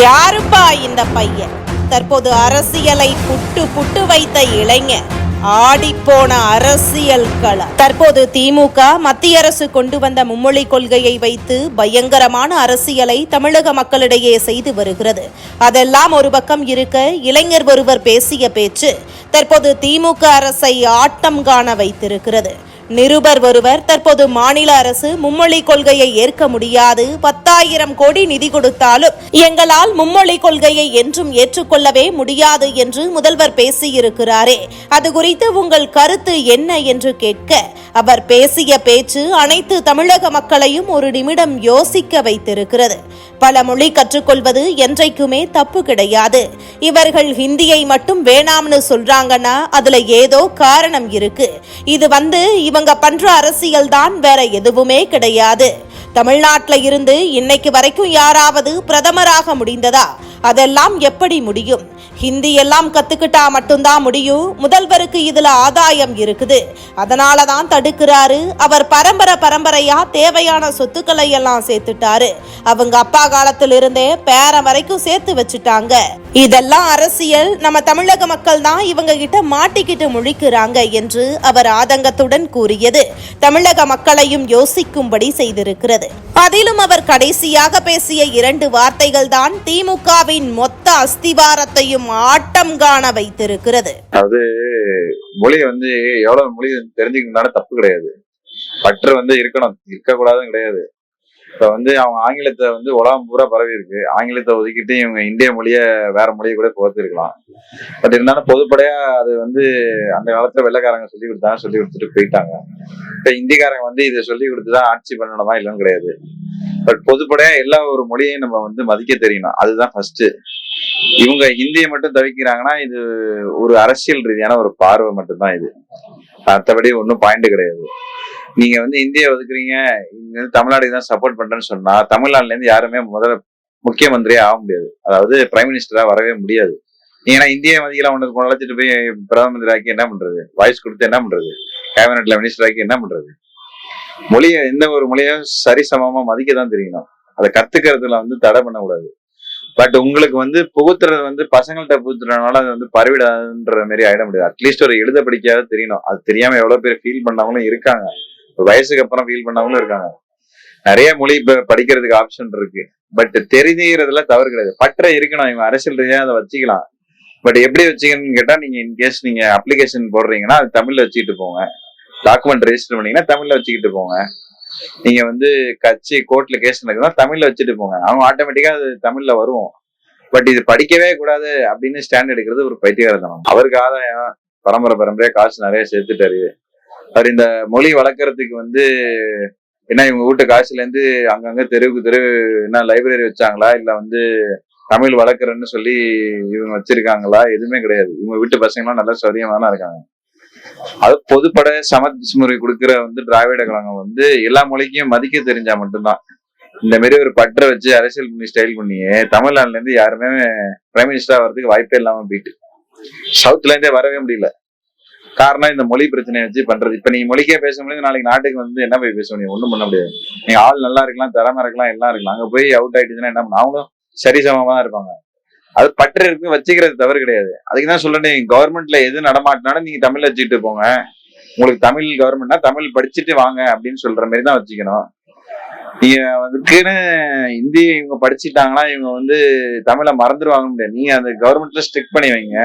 யாருப்பா இந்த பையன்? தற்போது அரசியலை புட்டு புட்டு வைத்த இளைஞர் ஆடிப்போன அரசியல் களம். தற்போது திமுக மத்திய அரசு கொண்டு வந்த மும்மொழி கொள்கையை வைத்து பயங்கரமான அரசியலை தமிழக மக்களிடையே செய்து வருகிறது. அதெல்லாம் ஒரு பக்கம் இருக்க இளைஞர் ஒருவர் பேசிய பேச்சு தற்போது திமுக அரசை ஆட்டம் காண வைத்திருக்கிறது. நிருபர் ஒருவர் தற்போது மாநில அரசு மும்மொழி கொள்கையை ஏற்க முடியாது. பத்தாயிரம் கோடி நிதி கொடுத்தாலும் எங்களால் மும்மொழி கொள்கையை என்றும் ஏற்றுக்கொள்ளவே முடியாது என்று முதல்வர் பேசியிருக்கிறாரே. அது குறித்து உங்கள் கருத்து என்ன என்று கேட்க அவர் பேசிய பேச்சு அனைத்து தமிழக மக்களையும் ஒரு நிமிடம் யோசிக்க வைத்திருக்கிறது. பல மொழி கற்றுக்கொள்வது என்றைக்குமே தப்பு கிடையாது. இவர்கள் ஹிந்தியை மட்டும் வேணாம்னு சொல்றாங்கன்னா அதுல ஏதோ காரணம் இருக்கு. இது வந்து இவங்க பண்ற அரசியல் தான் வேற எதுவுமே கிடையாது. தமிழ்நாட்டில் இருந்து இன்னைக்கு வரைக்கும் யாராவது பிரதமராக முடிந்ததா? அதெல்லாம் எப்படி முடியும்? ஹிந்தி எல்லாம் கத்துக்கிட்டா மட்டும்தான் முடியும். முதல்வருக்கு இதுல ஆதாயம் இருக்குது. அதனால தான் தடுக்கிறாரு. அவர் பரம்பரை பரம்பரையா தேவையான சொத்துக்களை எல்லாம் சேர்த்துட்டாரு. அவங்க அப்பா காலத்திலிருந்தே இருந்தே வரைக்கும் சேர்த்து வச்சுட்டாங்க. இதெல்லாம் அரசியல். நம்ம தமிழக மக்கள் தான் இவங்க கிட்ட மாட்டிக்கிட்டு முழிக்கிறாங்க என்று அவர் ஆதங்கத்துடன் கூறியது. தமிழக மக்களையும் யோசிக்கும்படி செய்திருக்கிறது. அதிலும் அவர் கடைசியாக பேசிய இரண்டு வார்த்தைகள் தான் திமுகவின் மொத்த அஸ்திவாரத்தையும் ஆட்டம் காண வைத்திருக்கிறது. அது மொழி வந்து எவ்வளவு மொழி தெரிஞ்சுக்கணும்னாலும் தப்பு கிடையாது. பற்று வந்து இருக்கணும் இருக்கக்கூடாதுன்னு கிடையாது. இப்ப வந்து அவங்க ஆங்கிலத்தை வந்து உலகம் பூரா பரவி இருக்கு. ஆங்கிலத்தை ஒதுக்கிட்டு இவங்க இந்திய மொழிய வேற மொழியை கூட போத்திருக்கலாம் பட் இருந்தாலும் பொதுப்படையா அது வந்து அந்த காலத்துல வெள்ளைக்காரங்க சொல்லி கொடுத்தாங்க சொல்லி கொடுத்துட்டு போயிட்டாங்க. இப்ப இந்திக்காரங்க வந்து இதை சொல்லி கொடுத்துதான் ஆட்சி பண்ணணுமா இல்லைன்னு கிடையாது. பட் பொதுப்படையா எல்லா ஒரு மொழியையும் நம்ம வந்து மதிக்க தெரியணும். அதுதான் ஃபர்ஸ்ட் இவங்க ஹிந்தியை மட்டும் தவிக்கிறாங்கன்னா இது ஒரு அரசியல் ரீதியான ஒரு பார்வை மட்டும்தான் இது. மற்றபடி ஒன்றும் பாயிண்ட் கிடையாது. நீங்க வந்து இந்தியா ஒதுக்குறீங்க இங்க வந்து தமிழ்நாடு தான் சப்போர்ட் பண்றேன்னு சொன்னா தமிழ்நாடுல இருந்து யாருமே முதல்ல முக்கியமந்திரியே ஆக முடியாது. அதாவது பிரைம் மினிஸ்டரா வரவே முடியாது. ஏன்னா இந்திய மதிக்கலாம் ஒன்று அழைச்சிட்டு போய் பிரதம மந்திரி ஆக்கி என்ன பண்றது? வாய்ஸ் கொடுத்து என்ன பண்றது? கேபினெட்ல மினிஸ்டர் ஆக்கி என்ன பண்றது? மொழியை எந்த ஒரு மொழியும் சரிசமமா மதிக்க தான் தெரியணும். அதை கத்துக்கிறதுல வந்து தடை பண்ணக்கூடாது. பட் உங்களுக்கு வந்து புகுத்துறது வந்து பசங்கள்ட்ட புகுத்துறதுனால அது வந்து பரவிடாதுன்ற மாதிரி ஆயிட முடியாது. அட்லீஸ்ட் ஒரு எழுத படிக்காத தெரியணும். அது தெரியாம எவ்வளவு பேர் ஃபீல் பண்ணவங்களும் இருக்காங்க. வயசுக்கு அப்புறம் ஃபீல் பண்ணவங்களும் இருக்காங்க. நிறைய மொழி படிக்கிறதுக்கு ஆப்ஷன் இருக்கு. பட் தெரிஞ்சுக்கிறதுல தவறு கிடையாது. பற்ற இருக்கணும். இவன் அரசியல் ரீதியாக அதை வச்சுக்கலாம். பட் எப்படி வச்சுக்கணும்னு கேட்டா நீங்க இன்கேஸ் நீங்க அப்ளிகேஷன் போடுறீங்கன்னா அது தமிழ்ல வச்சுக்கிட்டு போங்க. டாக்குமெண்ட் ரெஜிஸ்டர் பண்ணீங்கன்னா தமிழ்ல வச்சுக்கிட்டு போங்க. நீங்க வந்து கட்சி கோர்ட்ல கேஸ் நடக்குதுன்னா தமிழ்ல வச்சுட்டு போங்க. அவங்க ஆட்டோமேட்டிக்கா அது தமிழ்ல வரும் பட் இது படிக்கவே கூடாது அப்படின்னு ஸ்டாண்ட் எடுக்கிறது ஒரு பைத்தியகாரத்தனம். அவருக்கு ஆதாயம் பரம்பரை பரம்பரையா காசு நிறைய சேர்த்துட்டாரு. அவர் இந்த மொழி வளர்க்கறதுக்கு வந்து என்ன இவங்க வீட்டு காசுல இருந்து அங்கங்க தெருவுக்கு தெரு என்ன லைப்ரரி வச்சாங்களா? இல்ல வந்து தமிழ் வளர்க்குறேன்னு சொல்லி இவங்க வச்சிருக்காங்களா? எதுவுமே கிடையாது. இவங்க வீட்டு பசங்களாம் நல்லா சௌரியமான தான் இருக்காங்க. அது பொதுப்பட சமஸ்முறை கொடுக்குற வந்து திராவிட கழகம் வந்து எல்லா மொழிக்கும் மதிக்க தெரிஞ்சா மட்டும்தான். இந்த மாதிரி ஒரு பற்ற வச்சு அரசியல் பண்ணி ஸ்டைல் பண்ணியே தமிழ்நாட்டுல இருந்து யாருமே பிரைம் மினிஸ்டரா வர்றதுக்கு வாய்ப்பே இல்லாம போயிட்டு. சவுத்ல இருந்தே வரவே முடியல. காரணம் இந்த மொழி பிரச்சனையை வச்சு பண்றது. இப்ப நீங்க மொழிக்கே பேச முடியாது நாளைக்கு நாட்டுக்கு வந்து என்ன போய் பேச முடியும்? ஒண்ணும் பண்ண முடியாது. நீங்க ஆள் நல்லா இருக்கலாம் திறமை இருக்கலாம் எல்லாம் இருக்கலாம். அங்க போய் அவுட் ஆயிட்டுச்சுன்னா என்ன பண்ண அவங்களும் சரிசமமா தான் இருப்பாங்க. அது பற்று இருக்கு வச்சுக்கிறது தவறு கிடையாது. அதுக்கு தான் சொல்றேன் கவர்மெண்ட்ல எது நடமாட்டினாலும் நீங்க தமிழ்ல வச்சுக்கிட்டு போங்க. உங்களுக்கு தமிழ் கவர்மெண்ட்னா தமிழ் படிச்சுட்டு வாங்க அப்படின்னு சொல்ற மாதிரி தான் வச்சுக்கணும். நீங்க அதுக்குன்னு இந்தி இவங்க படிச்சுட்டாங்கன்னா இவங்க வந்து தமிழை மறந்துடுவாங்க முடியாது. நீங்க அந்த கவர்மெண்ட்ல ஸ்ட்ரிக் பண்ணி வைங்க.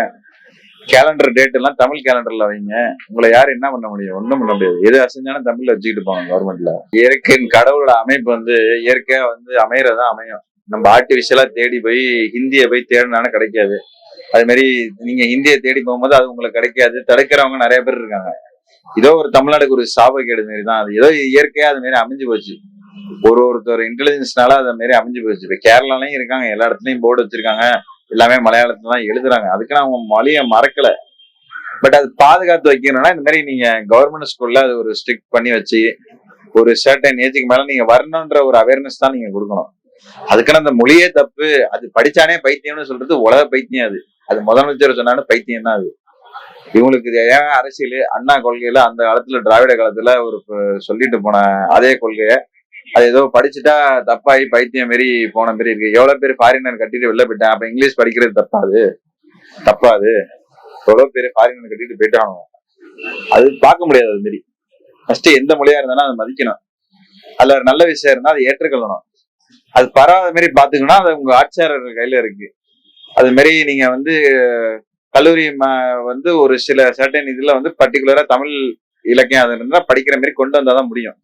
கேலண்டர் டேட் எல்லாம் தமிழ் கேலண்டர்ல வைங்க. உங்களை யாரும் என்ன பண்ண முடியும்? ஒன்றும் பண்ண முடியாது. எது அசைஞ்சாலும் தமிழ்ல வச்சுக்கிட்டு போவாங்க கவர்மெண்ட்ல இயற்கையின் கடவுளோட அமைப்பு வந்து இயற்கையா வந்து அமையறதா அமையும். நம்ம ஆர்டிபிஷியலா தேடி போய் ஹிந்தியை போய் தேடினாலும் கிடைக்காது. அது மாதிரி நீங்க ஹிந்தியை தேடி போகும்போது அது உங்களுக்கு கிடைக்காது. தடுக்கிறவங்க நிறைய பேர் இருக்காங்க. ஏதோ ஒரு தமிழ்நாடுக்கு ஒரு சாபக்கேடு மாரி தான் அது. ஏதோ இயற்கையா அது மாதிரி அமைஞ்சு போச்சு. ஒரு ஒருத்தர் இன்டெலிஜென்ஸ்னால அது மாரி அமைஞ்சு போச்சு. இப்ப கேரளாலையும் இருக்காங்க. எல்லா இடத்துலயும் போர்டு வச்சிருக்காங்க. எல்லாமே மலையாளத்துல தான் எழுதுறாங்க. அதுக்குன்னு அவங்க மொழியை மறக்கல. பட் அது பாதுகாத்து வைக்கணும்னா இந்த மாதிரி நீங்க கவர்மெண்ட் ஸ்கூல்ல அது ஒரு ஸ்ட்ரிக்ட் பண்ணி வச்சு ஒரு சர்டன் ஏஜுக்கு மேல நீங்க வரணுன்ற ஒரு அவேர்னஸ் தான் நீங்க கொடுக்கணும். அதுக்குன்னு அந்த மொழியே தப்பு. அது படிச்சானே பைத்தியம்னு சொல்றது உலக பைத்தியம் அது. அது முதலமைச்சர் சொன்னாலும் பைத்தியம் தான் அது. இவங்களுக்கு ஏன் அரசியல்? அண்ணா கொள்கையில அந்த காலத்துல திராவிட காலத்துல ஒரு சொல்லிட்டு போன அதே கொள்கையை அது ஏதோ படிச்சுட்டா தப்பாகி பைத்தியம் மாரி போன மாரி இருக்கு. எவ்வளவு பேர் ஃபாரினர் கட்டிட்டு வெளில போயிட்டேன் அப்ப இங்கிலீஷ் படிக்கிறது தப்பாது. தப்பாது. எவ்வளவு பேர் ஃபாரினர் கட்டிட்டு போயிட்டாங்க அது பார்க்க முடியாது அது மாரி. ஃபர்ஸ்ட் எந்த மொழியா இருந்தாலும் அதை மதிக்கணும். அதுல ஒரு நல்ல விஷயம் இருந்தா அதை ஏற்றுக்கொள்ளணும். அது பரவாத மாரி பாத்துக்கணும்னா அது உங்க ஆட்சியாளர்கள் கையில இருக்கு. அது மாரி நீங்க வந்து கல்லூரி ம- வந்து ஒரு சில சர்டன் இதுல வந்து பர்டிகுலரா தமிழ் இலக்கியம் அது இருந்தா படிக்கிற மாதிரி கொண்டு வந்தாதான் முடியும்.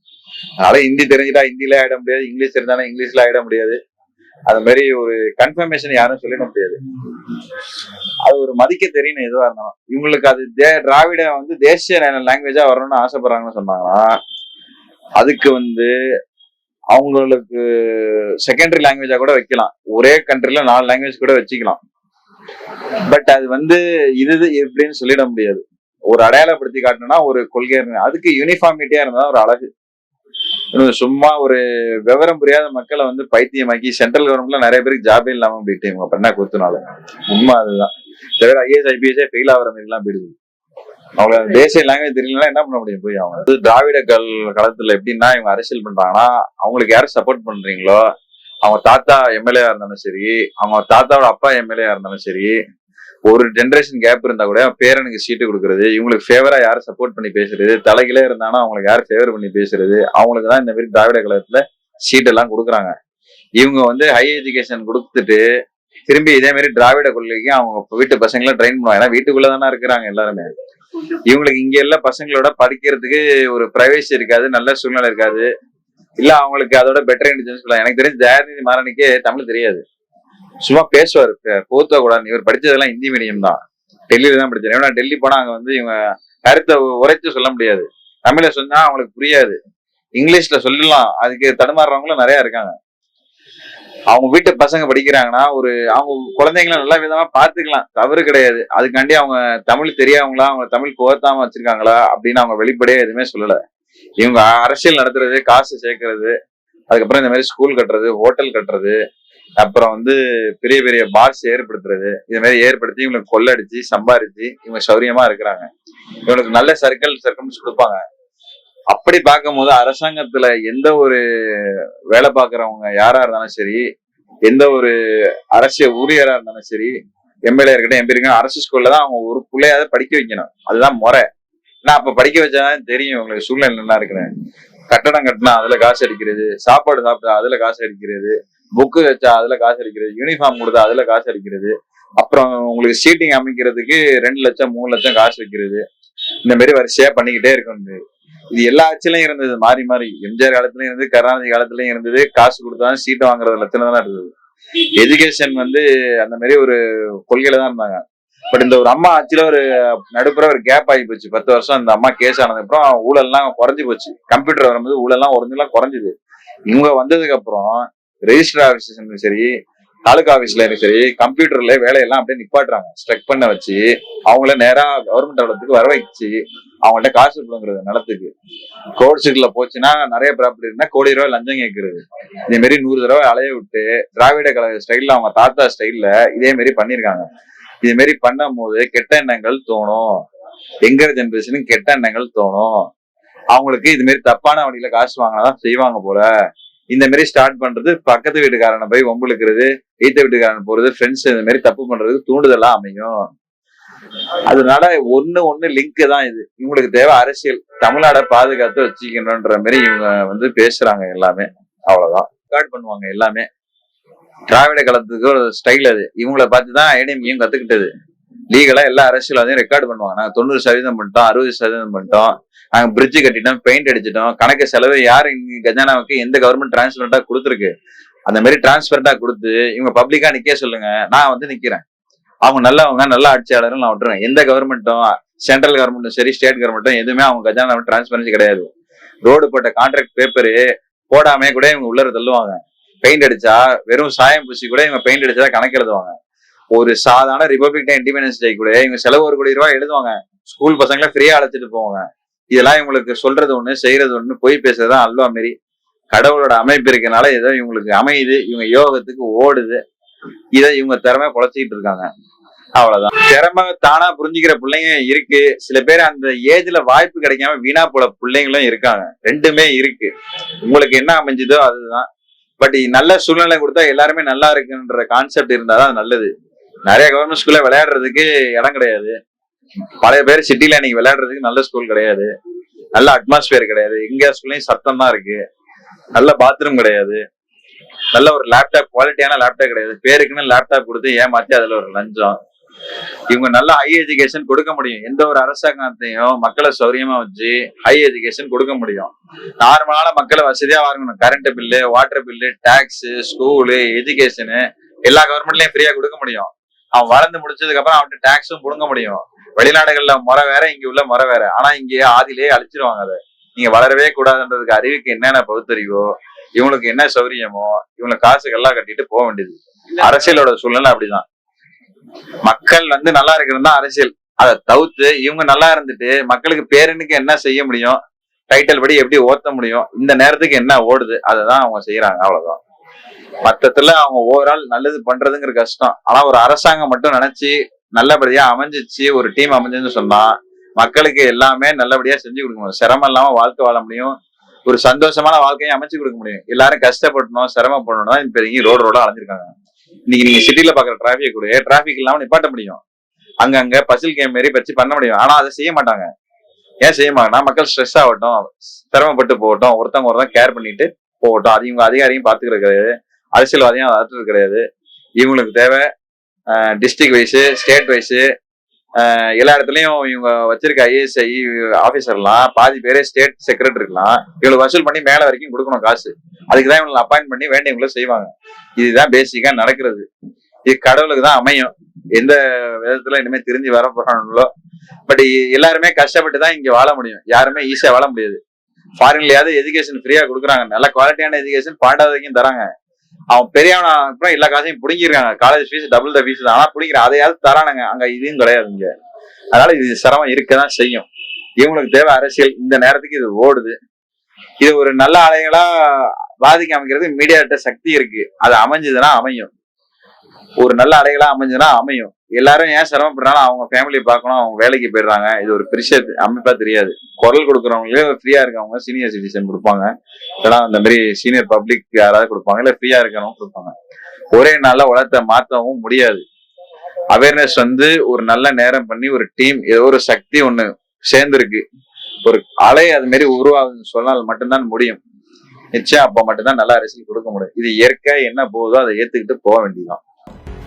அதனால ஹிந்தி தெரிஞ்சுட்டா ஹிந்தில ஆயிட முடியாது இங்கிலீஷ் தெரிஞ்சாலும் இங்கிலீஷ்ல ஆயிட முடியாது. அது மாதிரி ஒரு கன்ஃபர்மேஷன் யாரும் சொல்லிட முடியாது. அது ஒரு மதிக்க தெரியணும் எதுவா இருந்தாலும். இவங்களுக்கு அது தே- திராவிட வந்து தேசிய லாங்குவேஜா வரணும்னு ஆசைப்படுறாங்கன்னு சொன்னாங்கன்னா அதுக்கு வந்து அவங்களுக்கு செகண்டரி லாங்குவேஜா கூட வைக்கலாம். ஒரே கண்ட்ரில நாலு லாங்குவேஜ் கூட வச்சுக்கலாம். பட் அது வந்து இது இது எப்படின்னு சொல்லிட முடியாது. ஒரு அடையாளப்படுத்தி காட்டணும்னா ஒரு கொள்கை அதுக்கு யூனிஃபார்மிட்டியா இருந்தா ஒரு அழகு. சும்மா ஒரு விவரம் புரியாத மக்களை வந்து பைத்தியமாக்கி சென்ட்ரல் கவர்மெண்ட்ல நிறைய பேருக்கு ஜாபே இல்லாம போயிட்டு இவங்க பண்ண கொடுத்தனால உண்மை அதுதான். தவிர ஐஏஎஸ் ஐபிஎஸ்ஏ ஃபெயில் ஆகிற மாதிரி எல்லாம் போயிடுது அவங்க தேசிய லாங்குவேஜ் தெரியலனா என்ன பண்ண முடியும்? போய் அவங்க வந்து திராவிட கல் களத்துல எப்படின்னா இவங்க அரசியல் பண்றாங்கன்னா அவங்களுக்கு யாரும் சப்போர்ட் பண்றீங்களோ அவங்க தாத்தா எம்எல்ஏ இருந்தாலும் சரி அவங்க தாத்தாவோட அப்பா எம்எல்ஏ இருந்தாலும் சரி ஒரு ஜென்ரேஷன் கேப் இருந்தா கூட பேரனுக்கு சீட்டு கொடுக்கறது இவங்களுக்கு ஃபேவரா யார் சப்போர்ட் பண்ணி பேசுறது தலைகளே இருந்தாலும் அவங்களுக்கு யார் ஃபேவர் பண்ணி பேசுறது அவங்களுக்கு தான் இந்த மாதிரி திராவிட கழகத்துல சீட்டெல்லாம் கொடுக்குறாங்க. இவங்க வந்து ஹை எஜுகேஷன் கொடுத்துட்டு திரும்பி இதே மாதிரி திராவிட கொள்கைக்கு அவங்க வீட்டு பசங்களை ட்ரெயின் பண்ணுவாங்க. ஏன்னா வீட்டுக்குள்ள தானே இருக்கிறாங்க எல்லாருமே. இவங்களுக்கு இங்க எல்லாம் பசங்களோட படிக்கிறதுக்கு ஒரு பிரைவேசி இருக்காது நல்ல சூழ்நிலை இருக்காது. இல்ல அவங்களுக்கு அதோட பெட்டர் இன்டெலிஜென்ஸ் சொல்லலாம். எனக்கு தெரிஞ்சு ஜெயநிதி மாறனுக்கே தமிழ் தெரியாது. சும்மா பேசுவார். போத்தா கூடாது இவர் படிச்சதெல்லாம் ஹிந்தி மீடியம் தான். டெல்லியில தான் படிச்சாரு. ஏன்னா டெல்லி போனா அங்க வந்து இவங்க கருத்தை உரைத்து சொல்ல முடியாது. தமிழ்ல சொன்னா அவங்களுக்கு புரியாது. இங்கிலீஷ்ல சொல்லலாம் அதுக்கு தடுமாறுறவங்களும் நிறைய இருக்காங்க. அவங்க வீட்டு பசங்க படிக்கிறாங்கன்னா ஒரு அவங்க குழந்தைங்கள நல்ல விதமா பாத்துக்கலாம் தவறு கிடையாது. அதுக்காண்டி அவங்க தமிழ் தெரியாதவங்களா அவங்க தமிழ் புகத்தாம வச்சிருக்காங்களா அப்படின்னு அவங்க வெளிப்படையா எதுவுமே சொல்லல. இவங்க அரசியல் நடத்துறது காசு சேர்க்கறது அதுக்கப்புறம் இந்த மாதிரி ஸ்கூல் கட்டுறது ஹோட்டல் கட்டுறது அப்புறம் வந்து பெரிய பெரிய பார்ஸ் ஏற்படுத்துறது. இது மாதிரி ஏற்படுத்தி இவங்களுக்கு கொள்ளடிச்சு சம்பாரிச்சு இவங்க சௌரியமா இருக்கிறாங்க. இவங்களுக்கு நல்ல சர்க்கிள் சர்க்கிள்ஸ் கொடுப்பாங்க. அப்படி பார்க்கும்போது அரசாங்கத்துல எந்த ஒரு வேலை பார்க்கறவங்க யாரா இருந்தாலும் சரி எந்த ஒரு அரசியல் ஊழியரா இருந்தாலும் சரி எம்எல்ஏ இருக்கட்டும் எம்பி இருக்கட்டும் அரசு ஸ்கூல்ல தான் அவங்க ஒரு பிள்ளையாவது படிக்க வைக்கணும். அதுதான் முறை. ஏன்னா அப்ப படிக்க வச்சாதான் தெரியும் உங்களுக்கு சூழ்நிலை என்ன இருக்கிறேன் கட்டடம் கட்டினா அதுல காசு அடிக்கிறது சாப்பாடு சாப்பிட்டா அதுல காசு அடிக்கிறது புக்கு வச்சா அதுல காசு அடிக்கிறது யூனிஃபார்ம் கொடுத்தா அதுல காசு அடிக்கிறது அப்புறம் உங்களுக்கு சீட்டிங் அமைக்கிறதுக்கு ரெண்டு லட்சம் மூணு லட்சம் காசு வைக்கிறது. இந்த மாதிரி வரிசையா பண்ணிக்கிட்டே இருக்கணும் இது எல்லா ஆட்சியிலையும் இருந்தது மாறி மாறி. எம்ஜிஆர் காலத்துலயும் இருந்தது கருணாநிதி காலத்துலயும் இருந்தது. காசு கொடுத்தாலும் சீட்டை வாங்குறது லட்சம் தான் இருந்தது. எஜுகேஷன் வந்து அந்த மாதிரி ஒரு கொள்கையில தான் இருந்தாங்க. பட் இந்த ஒரு அம்மா ஆட்சியில ஒரு நடுப்புற ஒரு கேப் ஆகி போச்சு. பத்து வருஷம் அந்த அம்மா கேஸ் ஆனதுக்கு அப்புறம் ஊழல்லாம் குறைஞ்சு போச்சு. கம்ப்யூட்டர் வரும்போது ஊழல்லாம் உறைஞ்செல்லாம் குறைஞ்சிது. இவங்க வந்ததுக்கு அப்புறம் ரெஜிஸ்டர் ஆபீஸ் சரி தாலுகா ஆஃபீஸ்லயும் சரி கம்ப்யூட்டர்ல வேலையெல்லாம் அப்படியே நிப்பாட்டுறாங்க. ஸ்ட்ரக் பண்ண வச்சு அவங்கள நேரா கவர்மெண்ட் அலுவலகத்துக்கு வர வச்சு அவங்கள்ட்ட காசு பிடுங்குறது நிலத்துக்கு. கோர்ஸுக்குள்ள போச்சுன்னா நிறைய ப்ராப்பர்ட்டி இருந்தா கோடி ரூபாய் லஞ்சம் கேட்கறது. இதே மாதிரி நூறு தடவை அலைய விட்டு திராவிட கழக ஸ்டைல்ல அவங்க தாத்தா ஸ்டைல்ல இதே மாதிரி பண்ணிருக்காங்க. இதே மாதிரி பண்ணும் போது கெட்ட எண்ணங்கள் தோணும். எங்க ஜெனரேஷனுக்கு கெட்ட எண்ணங்கள் தோணும். அவங்களுக்கு இது மாதிரி தப்பான வழியில காசு வாங்கினாதான் செய்வாங்க போல. இந்த மாதிரி ஸ்டார்ட் பண்றது பக்கத்து வீட்டுக்காரனை போய் வம்புழுக்கிறது ஈத்த வீட்டுக்காரன் போறது ஃப்ரெண்ட்ஸ் இந்த மாதிரி தப்பு பண்றது தூண்டுதலா அமையும். அதனால ஒண்ணு ஒண்ணு லிங்க் தான் இது. இவங்களுக்கு தேவை அரசியல். தமிழ்நாட பாதுகாத்து வச்சுக்கணும்ன்ற மாதிரி இவங்க வந்து பேசுறாங்க எல்லாமே. அவ்வளவுதான். ரெக்கார்ட் பண்ணுவாங்க எல்லாமே. திராவிட கலத்துக்கு ஒரு ஸ்டைல் அது. இவங்கள பார்த்து தான் ஐடிஎம்கையும் கத்துக்கிட்டது. லீகலா எல்லா அரசியல்வாதையும் ரெக்கார்ட் பண்ணுவாங்க. நாங்க தொண்ணூறு சதவீதம் பண்ணிட்டோம் அறுபது சதவீதம் பண்ணிட்டோம். நாங்க பிரிட்ஜ் கட்டிட்டோம் பெயிண்ட் அடிச்சிட்டோம். கணக்கு செலவு யாரு கஜானாவுக்கு எந்த கவர்மெண்ட் டிரான்ஸ்பரண்டா கொடுத்துருக்கு? அந்த மாதிரி டிரான்ஸ்பரண்டா கொடுத்து இவங்க பப்ளிக்கா நிக்க சொல்லுங்க. நான் வந்து நிக்கிறேன். அவங்க நல்லவங்க நல்ல ஆட்சியாளர்கள் நான் விட்டுறேன் எந்த கவர்மெண்ட்டும் சென்ட்ரல் கவர்மெண்ட்டும் சரி ஸ்டேட் கவர்மெண்ட்டும் எதுவுமே அவங்க கஜானா டிரான்ஸ்பரன்சி கிடையாது. ரோடு போட்ட கான்ட்ராக்ட் பேப்பரு போடாமே கூட இவங்க உள்ளர தள்ளுவாங்க. பெயிண்ட் அடிச்சா வெறும் சாயம் பூசி கூட இவங்க பெயிண்ட் அடிச்சா கணக்கு எழுதுவாங்க. ஒரு சாதாரண ரிபப்ளிக் டே இண்டிபெண்டன்ஸ் டே கூட இவங்க செலவு ஒரு கோடி ரூபாய் எழுதுவாங்க. ஸ்கூல் பசங்களை ஃப்ரீயா அழைச்சிட்டு போவாங்க. இதெல்லாம் இவங்களுக்கு சொல்றது ஒண்ணு செய்யறது ஒண்ணு போய் பேசுறதுதான் அல்வா மாரி. கடவுளோட அமைப்பு இருக்கனால ஏதோ இவங்களுக்கு அமையுது இவங்க யோகத்துக்கு ஓடுது. இதை இவங்க திறமை குழச்சிக்கிட்டு இருக்காங்க. அவ்வளவுதான். திறமை தானா புரிஞ்சுக்கிற பிள்ளைங்க இருக்கு. சில பேர் அந்த ஏஜ்ல வாய்ப்பு கிடைக்காம வீணா போல பிள்ளைங்களும் இருக்காங்க. ரெண்டுமே இருக்கு. உங்களுக்கு என்ன அமைஞ்சுதோ அதுதான். பட் நல்ல சூழ்நிலை கொடுத்தா எல்லாருமே நல்லா இருக்குன்ற கான்செப்ட் இருந்தாதான் அது நல்லது. நிறைய கவர்மெண்ட் ஸ்கூல்ல விளையாடுறதுக்கு இடம் கிடையாது. பழைய பேர் சிட்டில இன்னைக்கு விளையாடுறதுக்கு நல்ல ஸ்கூல் கிடையாது. நல்ல அட்மாஸ்பியர் கிடையாது. எங்க ஸ்கூல்லையும் சத்தம் தான் இருக்கு. நல்ல பாத்ரூம் கிடையாது. நல்ல ஒரு லேப்டாப் குவாலிட்டியான லேப்டாப் கிடையாது. பேருக்குன்னு லேப்டாப் கொடுத்து ஏமாத்தி அதுல ஒரு லஞ்சம். இவங்க நல்ல ஹை எஜுகேஷன் கொடுக்க முடியும். எந்த ஒரு அரசாங்கத்தையும் மக்களை சௌரியமா வச்சு ஹை எஜுகேஷன் கொடுக்க முடியும். நார்மலான மக்களை வசதியா வாங்கணும். Current bill water bill tax school education எல்லா கவர்மெண்ட்லயும் ஃப்ரீயா கொடுக்க முடியும். அவன் வளர்ந்து முடிச்சதுக்கு அப்புறம் அவன்கிட்ட டாக்ஸும் புடுங்க முடியும். வெளிநாடுகள்ல முறை வேற இங்க உள்ள முறை வேற. ஆனா இங்கேயே ஆதிலே அழிச்சிருவாங்க அதை. நீங்க வளரவே கூடாதுன்றதுக்கு அறிவுக்கு என்னென்ன பகுத்தறிவோ இவங்களுக்கு என்ன சௌரியமோ இவங்களுக்கு காசுகள்லாம் கட்டிட்டு போக வேண்டியது. அரசியலோட சூழ்நிலை அப்படிதான். மக்கள் வந்து நல்லா இருக்கிறது தான் அரசியல். அதை தவிர்த்து இவங்க நல்லா இருந்துட்டு மக்களுக்கு பேரனுக்கு என்ன செய்ய முடியும்? டைட்டில் படி எப்படி ஓத்த முடியும்? இந்த நேரத்துக்கு என்ன ஓடுது? அதை தான் அவங்க செய்யறாங்க அவ்வளவுதான். மத்தத்துல அவங்க ஓவரால் நல்லது பண்றதுங்கிற கஷ்டம். ஆனா ஒரு அரசாங்கம் மட்டும் நினைச்சு நல்லபடியா அமைஞ்சிச்சு ஒரு டீம் அமைஞ்சுன்னு சொன்னா மக்களுக்கு எல்லாமே நல்லபடியா செஞ்சு கொடுக்க முடியும். சிரமம் இல்லாம வாழ்க்கை வாழ முடியும். ஒரு சந்தோஷமான வாழ்க்கையை அமைச்சு கொடுக்க முடியும். எல்லாரும் கஷ்டப்படணும் சிரமப்படணும் இப்ப இங்க ரோடு ரோடா அலைஞ்சிருக்காங்க. இன்னைக்கு நீங்க சிட்டில பாக்குற டிராபிக் கூட டிராபிக் இல்லாம நிப்பாட்ட முடியும். அங்கங்க பசில் கேம் மாரி வச்சு பண்ண முடியும். ஆனா அதை செய்ய மாட்டாங்க. ஏன் செய்ய மாட்டாங்கன்னா மக்கள் ஸ்ட்ரெஸ் ஆகட்டும் சிரமப்பட்டு போகட்டும் ஒருத்தவங்க ஒருத்தவங்க கேர் பண்ணிட்டு போகட்டும். அதிகம் இவங்க அதிகாரியும் பாத்துக்கிறது கிடையாது அரசியல்வாதியும் அதாவது கிடையாது. இவங்களுக்கு தேவை டிஸ்ட்ரிக்ட் வைஸு ஸ்டேட் வைஸு எல்லா இடத்துலையும் இவங்க வச்சிருக்க ஈஎஸ்ஐஇஇ ஆஃபீஸர்லாம் பாதி பேரே ஸ்டேட் செக்ரட்டரிக்கலாம் இவங்களுக்கு வசூல் பண்ணி மேலே வரைக்கும் கொடுக்கணும் காசு. அதுக்கு தான் இவங்களை அப்பாயிண்ட் பண்ணி வேண்டியவங்கள செய்வாங்க. இதுதான் பேசிக்காக நடக்கிறது. இது கடவுளுக்கு தான் அமையும். எந்த விதத்துல இனிமேல் திரும்பி வர போறாங்களோ பட் எல்லாருமே கஷ்டப்பட்டு தான் இங்கே வாழ முடியும். யாருமே ஈஸியாக வாழ முடியாது. ஃபாரின்லயாவது எஜுகேஷன் ஃப்ரீயாக கொடுக்குறாங்க. நல்ல குவாலிட்டியான எஜுகேஷன் பன்னெண்டாவது வரைக்கும் தராங்க. அவன் பெரியவனா அப்புறம் எல்லா காசையும் பிடிங்கிருக்காங்க college fees double the fees தான். ஆனா பிடிக்கிற அதையாவது தரானுங்க. அங்க இதுவும் கிடையாது இங்க. அதனால இது சிரமம் இருக்கதான் செய்யும். இவங்களுக்கு தேவை அரசியல். இந்த நேரத்துக்கு இது ஓடுது. இது ஒரு நல்ல அலைகளா பாதிக்க அமைக்கிறது மீடியாட்ட சக்தி இருக்கு. அது அமைஞ்சதுன்னா அமையும். ஒரு நல்ல அலைகளா அமைஞ்சுன்னா அமையும். எல்லாரும் ஏன் சிரமப்படுறாலும் அவங்க ஃபேமிலியை பார்க்கணும் அவங்க வேலைக்கு போயிடுறாங்க. இது ஒரு பெரிய அமைப்பா தெரியாது. குரல் கொடுக்குறவங்களே ஃப்ரீயா இருக்கவங்க சீனியர் சிட்டிசன் கொடுப்பாங்க. இல்லைன்னா இந்த மாதிரி சீனியர் பப்ளிக் யாராவது கொடுப்பாங்க. இல்ல ஃப்ரீயா இருக்கிறவங்க கொடுப்பாங்க. ஒரே நாள்ல உலகத்தை மாத்தவும் முடியாது. அவேர்னஸ் வந்து ஒரு நல்ல நேரம் பண்ணி ஒரு டீம் ஏதோ ஒரு சக்தி ஒண்ணு சேர்ந்துருக்கு. ஒரு அலை அது மாதிரி உருவாகுதுன்னு சொன்னால் மட்டும்தான் முடியும். நிச்சயம் அப்போ மட்டும்தான் நல்ல அரசியல் கொடுக்க முடியும். இது இயற்கை என்ன போகுதோ அதை ஏத்துக்கிட்டு போக வேண்டியதுதான்.